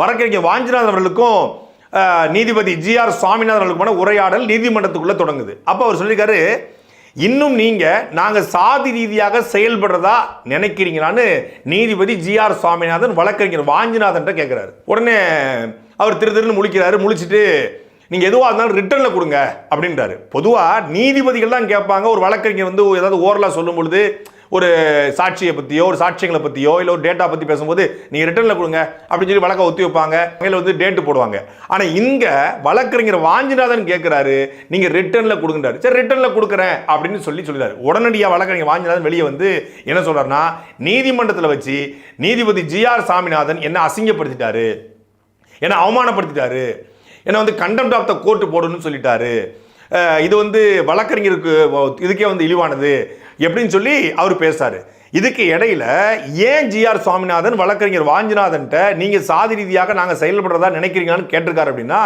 வழக்கறிஞர் வாஞ்சிநாதன் அவர்களுக்கும் நீதிபதி ஜி ஆர் சுவாமிநாதன் அவர்களுக்குமான உரையாடல் நீதிமன்றத்துக்குள்ளே தொடங்குது. அப்போ அவர் சொல்லியிருக்காரு இன்னும் நீங்கள் நாங்கள் சாதி ரீதியாக செயல்படுறதா நினைக்கிறீங்களான்னு நீதிபதி ஜி ஆர் சுவாமிநாதன் வழக்கறிஞர் வாஞ்சிநாதன் கேட்குறாரு உடனே அவர் திரு திருன்னு முழிக்கிறாரு முழிச்சிட்டு நீங்கள் எதுவாக இருந்தாலும் ரிட்டனில் கொடுங்க அப்படின்றாரு. பொதுவாக நீதிபதிகள் தான் கேட்பாங்க. ஒரு வழக்கறிஞர் வந்து ஏதாவது ஓரலாக சொல்லும் பொழுது ஒரு சாட்சியை பற்றியோ ஒரு சாட்சியங்களை பற்றியோ இல்லை ஒரு டேட்டா பற்றி பேசும்போது நீங்கள் ரிட்டர்னில் கொடுங்க அப்படின்னு சொல்லி வழக்கை ஒத்தி வைப்பாங்க. மேலே வந்து டேட்டு போடுவாங்க. ஆனால் இங்கே வழக்கறிஞர் வாஞ்சிநாதன் கேட்குறாரு நீங்கள் ரிட்டர்னில் கொடுங்கறாரு சரி ரிட்டர்னில் கொடுக்குறேன் அப்படின்னு சொல்லி சொல்லிடுறாரு. உடனடியாக வழக்கறிஞர் வாஞ்சிநாதன் வெளியே வந்து என்ன சொல்கிறாருன்னா நீதிமன்றத்தில் வச்சு நீதிபதி ஜி ஆர் சாமிநாதன் என்ன அசிங்கப்படுத்திட்டாரு. என்னை அவமானப்படுத்திட்டாரு. என்னை வந்து கண்டெம்ட் ஆஃப் த கோர்ட்டு போடணும்னு சொல்லிட்டாரு. இது வந்து வழக்கறிஞருக்கு இதுக்கே வந்து இழிவானது எப்படின்னு சொல்லி அவர் பேசுறாரு. இதுக்கு இடையில ஏன் ஜிஆர் சுவாமிநாதன் வழக்கறிஞர் வாஞ்சிநாதன்ட்ட நீங்க சாதி ரீதியாக நாங்கள் செயல்படுறதா நினைக்கிறீங்களான்னு கேட்டிருக்காரு அப்படின்னா